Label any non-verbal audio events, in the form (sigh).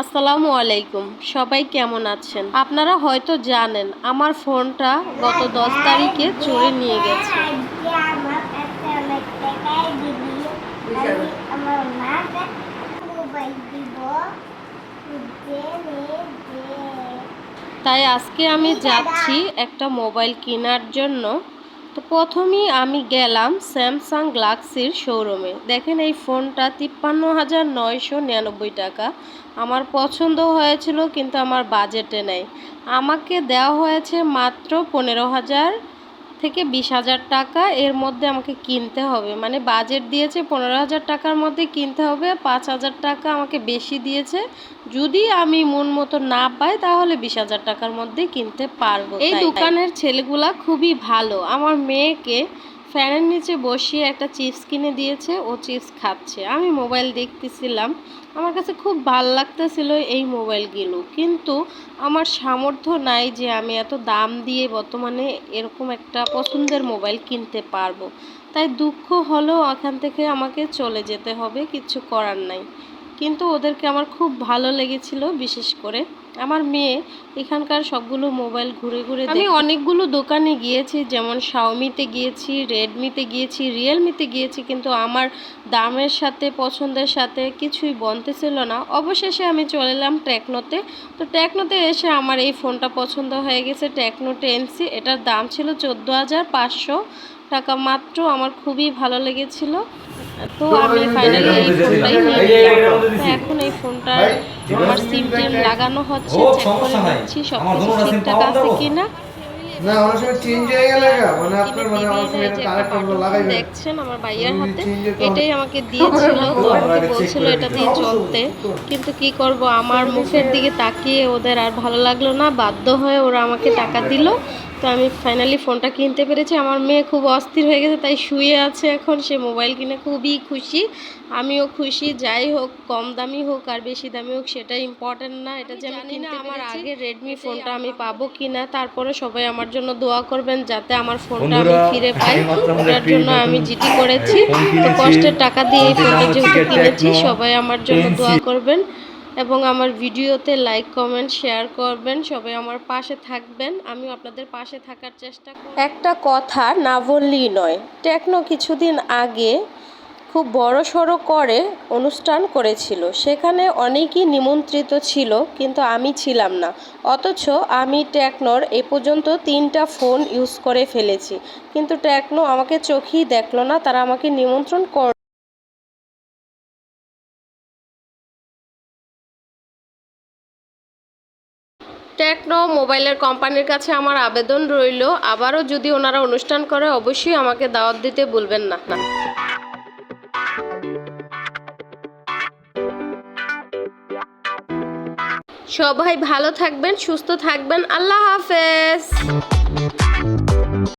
আসসালামু আলাইকুম। সবাই কেমন আছেন? আপনারা হয়তো জানেন, আমার ফোনটা গত দশ তারিখে চুরি নিয়ে গেছে। তাই আজকে আমি যাচ্ছি একটা মোবাইল কেনার জন্য। তো প্রথমেই আমি গেলাম স্যামসাং গ্লাক্সির শোরুমে। দেখেন এই ফোনটা তিপ্পান্ন হাজার নয়শো নিরানব্বই টাকা। আমার পছন্দ হয়েছিল, কিন্তু আমার বাজেটে নেই। আমাকে দেওয়া হয়েছে মাত্র পনেরো হাজার থেকে বিশ হাজার টাকা এর মধ্যে আমাকে কিনতে হবে। মানে বাজেট দিয়েছে পনেরো হাজার টাকার মধ্যে কিনতে হবে পাঁচ হাজার টাকা আমাকে বেশি দিয়েছে। যদি আমি মন মতো না পাই তাহলে বিশ হাজার টাকার মধ্যে কিনতে পারব। এই দোকানের ছেলেগুলা খুবই ভালো। আমার মেয়েকে ফ্যানের নিচে বসিয়ে একটা চিপস কিনে দিয়েছে, ও চিপস খাচ্ছে। আমি মোবাইল দেখতেছিলাম, আমার কাছে খুব ভালো লাগতেছিল এই মোবাইলগুলো। কিন্তু আমার সামর্থ্য নাই যে আমি এত দাম দিয়ে বর্তমানে এরকম একটা পছন্দের মোবাইল কিনতে পারব। তাই দুঃখ হলেও এখান থেকে আমাকে চলে যেতে হবে, কিছু করার নাই। কিন্তু ওদেরকে আমার খুব ভালো লেগেছিল বিশেষ করে। আমার মেয়ে এখানকার সবগুলো মোবাইল ঘুরে ঘুরে আমি অনেকগুলো দোকানে গিয়েছি যেমন শাওমিতে গিয়েছি রেডমিতে গিয়েছি রিয়েলমিতে গিয়েছি কিন্তু আমার দামের সাথে পছন্দের সাথে কিছুই বনতেছিল না। অবশেষে আমি চলে এলাম টেকনোতে তো টেকনোতে এসে আমার এই ফোনটা পছন্দ হয়ে গেছে টেকনো টেনসি এটার দাম ছিল চোদ্দ হাজার পাঁচশো টাকা মাত্র আমার খুবই ভালো লেগেছিল। তো আমি ফাইনালি এই ফোনটাই নিয়ে নিলাম। তো এখন এই ফোনটা আমার সিম টিম লাগানো হচ্ছে চেক করে নিচ্ছি সব কিছু ঠিকঠাক আছে? কিনা। না অনেক সময় চেঞ্জ হয়ে গেলে মানে আপনার মানে আরেকটা দেখছেন আমার ভাইয়ার হাতে এটাই আমাকে দিয়েছিল। (laughs) তো আমরা আমাকে বলছিল এটা দিয়ে চলতে কিন্তু কি করব? আমার মুখের দিকে তাকিয়ে ওদের আর ভালো লাগল না। বাধ্য হয়ে ওরা আমাকে টাকা দিল। তো আমি ফাইনালি ফোনটা কিনতে পেরেছি। আমার মেয়ে খুব অস্থির হয়ে গেছে তাই শুয়ে আছে এখন। সে মোবাইল কিনে খুবই খুশি। আমিও খুশি যাই হোক কম দামি হোক আর বেশি দামি হোক সেটা ইম্পর্টেন্ট না। এটা যে আমি কিনতে আমার আগে রেডমি ফোনটা আমি পাবো কিনা তারপরে সবাই আমার জন্য দোয়া করবেন যাতে আমার ফোনটা আমি ফিরে পাই। ওটার জন্য আমি জিটি করেছি। তো কষ্টের টাকা দিয়ে এই ফোনটা যেহেতু কিনেছি সবাই আমার জন্য দোয়া করবেন। এবং আমার ভিডিওতে লাইক, কমেন্ট, শেয়ার করবেন। সবাই আমার পাশে থাকবেন। আমি আপনাদের পাশে থাকার চেষ্টা একটা কথা না বললেই নয়, টেকনো কিছুদিন আগে খুব বড় সড়ো করে অনুষ্ঠান করেছিল। সেখানে অনেকেই নিমন্ত্রিত ছিল, কিন্তু আমি ছিলাম না। অথচ আমি টেকনোর এ পর্যন্ত তিনটা ফোন ইউজ করে ফেলেছি। কিন্তু টেকনো আমাকে চোখেই দেখল না, তারা আমাকে নিমন্ত্রণ কর টেকনো মোবাইলের কোম্পানির কাছে আমার আবেদন রইল। আবারও যদি ওনারা অনুষ্ঠান করে, অবশ্যই আমাকে দাওয়াত দিতে ভুলবেন না। সবাই ভালো থাকবেন, সুস্থ থাকবেন। আল্লাহ হাফেজ।